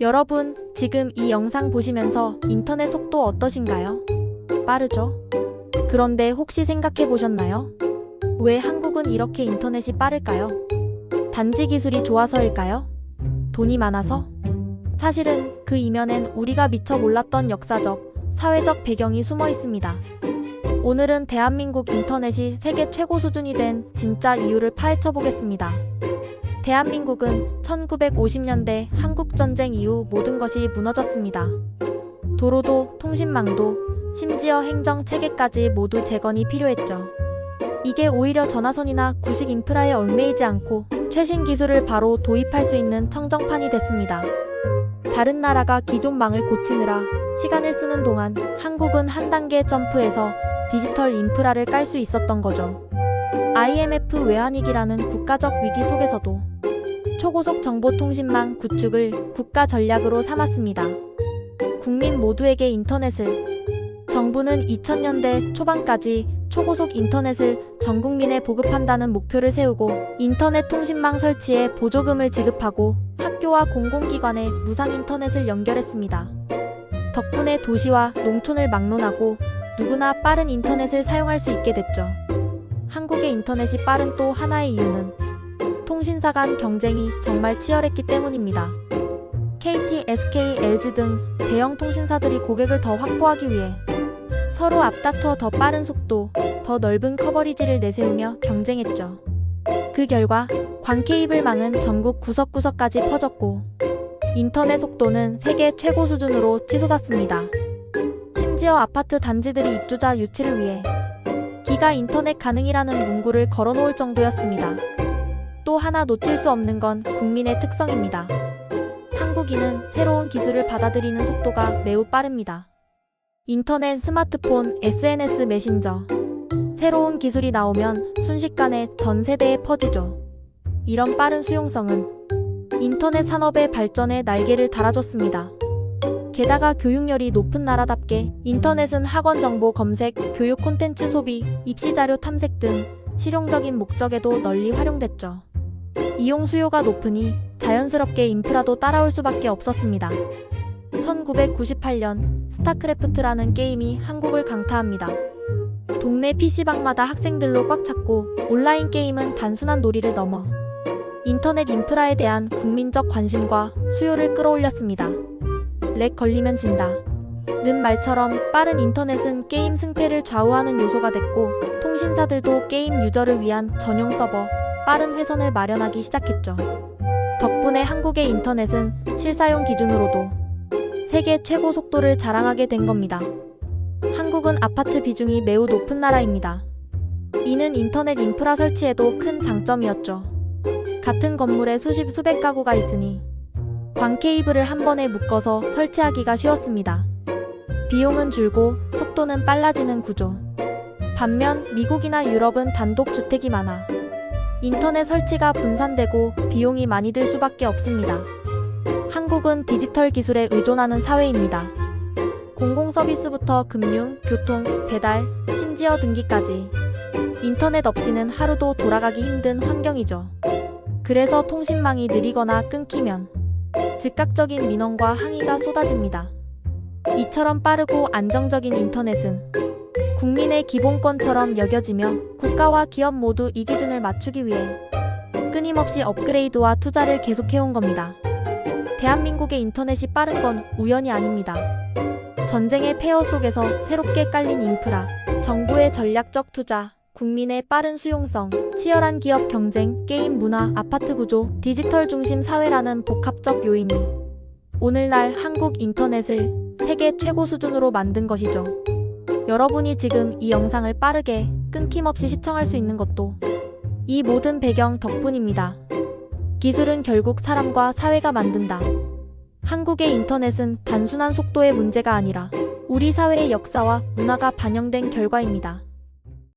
여러분, 지금 이 영상 보시면서 인터넷 속도 어떠신가요? 빠르죠? 그런데 혹시 생각해 보셨나요? 왜 한국은 이렇게 인터넷이 빠를까요? 단지 기술이 좋아서일까요? 돈이 많아서? 사실은 그 이면엔 우리가 미처 몰랐던 역사적, 사회적 배경이 숨어 있습니다. 오늘은 대한민국 인터넷이 세계 최고 수준이 된 진짜 이유를 파헤쳐 보겠습니다. 대한민국은 1950년대 한국전쟁 이후 모든 것이 무너졌습니다. 도로도 통신망도 심지어 행정 체계까지 모두 재건이 필요했죠. 이게 오히려 전화선이나 구식 인프라에 얽매이지 않고 최신 기술을 바로 도입할 수 있는 청정판이 됐습니다. 다른 나라가 기존 망을 고치느라 시간을 쓰는 동안 한국은 한 단계 점프해서 디지털 인프라를 깔 수 있었던 거죠. IMF 외환위기라는 국가적 위기 속에서도 초고속 정보통신망 구축을 국가 전략으로 삼았습니다. 국민 모두에게 인터넷을 정부는 2000년대 초반까지 초고속 인터넷을 전 국민에 보급한다는 목표를 세우고 인터넷 통신망 설치에 보조금을 지급하고 학교와 공공기관에 무상 인터넷을 연결했습니다. 덕분에 도시와 농촌을 막론하고 누구나 빠른 인터넷을 사용할 수 있게 됐죠. 한국의 인터넷이 빠른 또 하나의 이유는 통신사 간 경쟁이 정말 치열했기 때문입니다. KT, SK, LG 등 대형 통신사들이 고객을 더 확보하기 위해 서로 앞다퉈 더 빠른 속도, 더 넓은 커버리지를 내세우며 경쟁했죠. 그 결과 광 케이블망은 전국 구석구석까지 퍼졌고 인터넷 속도는 세계 최고 수준으로 치솟았습니다. 심지어 아파트 단지들이 입주자 유치를 위해 기가 인터넷 가능이라는 문구를 걸어놓을 정도였습니다. 또 하나 놓칠 수 없는 건 국민의 특성입니다. 한국인은 새로운 기술을 받아들이는 속도가 매우 빠릅니다. 인터넷, 스마트폰, SNS 메신저. 새로운 기술이 나오면 순식간에 전 세대에 퍼지죠. 이런 빠른 수용성은 인터넷 산업의 발전에 날개를 달아줬습니다. 게다가 교육열이 높은 나라답게 인터넷은 학원 정보 검색, 교육 콘텐츠 소비, 입시 자료 탐색 등 실용적인 목적에도 널리 활용됐죠. 이용 수요가 높으니 자연스럽게 인프라도 따라올 수밖에 없었습니다. 1998년 스타크래프트라는 게임이 한국을 강타합니다. 동네 PC방마다 학생들로 꽉 찼고 온라인 게임은 단순한 놀이를 넘어 인터넷 인프라에 대한 국민적 관심과 수요를 끌어올렸습니다. 렉 걸리면 진다. 는 말처럼 빠른 인터넷은 게임 승패를 좌우하는 요소가 됐고 통신사들도 게임 유저를 위한 전용 서버, 빠른 회선을 마련하기 시작했죠. 덕분에 한국의 인터넷은 실사용 기준으로도 세계 최고 속도를 자랑하게 된 겁니다. 한국은 아파트 비중이 매우 높은 나라입니다. 이는 인터넷 인프라 설치에도 큰 장점이었죠. 같은 건물에 수십 수백 가구가 있으니 광 케이블을 한 번에 묶어서 설치하기가 쉬웠습니다. 비용은 줄고 속도는 빨라지는 구조. 반면 미국이나 유럽은 단독 주택이 많아 인터넷 설치가 분산되고 비용이 많이 들 수밖에 없습니다. 한국은 디지털 기술에 의존하는 사회입니다. 공공 서비스부터 금융, 교통, 배달, 심지어 등기까지 인터넷 없이는 하루도 돌아가기 힘든 환경이죠. 그래서 통신망이 느리거나 끊기면 즉각적인 민원과 항의가 쏟아집니다. 이처럼 빠르고 안정적인 인터넷은 국민의 기본권처럼 여겨지며 국가와 기업 모두 이 기준을 맞추기 위해 끊임없이 업그레이드와 투자를 계속해온 겁니다. 대한민국의 인터넷이 빠른 건 우연이 아닙니다. 전쟁의 폐허 속에서 새롭게 깔린 인프라, 정부의 전략적 투자, 국민의 빠른 수용성, 치열한 기업 경쟁, 게임 문화, 아파트 구조, 디지털 중심 사회라는 복합적 요인이 오늘날 한국 인터넷을 세계 최고 수준으로 만든 것이죠. 여러분이 지금 이 영상을 빠르게 끊김없이 시청할 수 있는 것도 이 모든 배경 덕분입니다. 기술은 결국 사람과 사회가 만든다. 한국의 인터넷은 단순한 속도의 문제가 아니라 우리 사회의 역사와 문화가 반영된 결과입니다.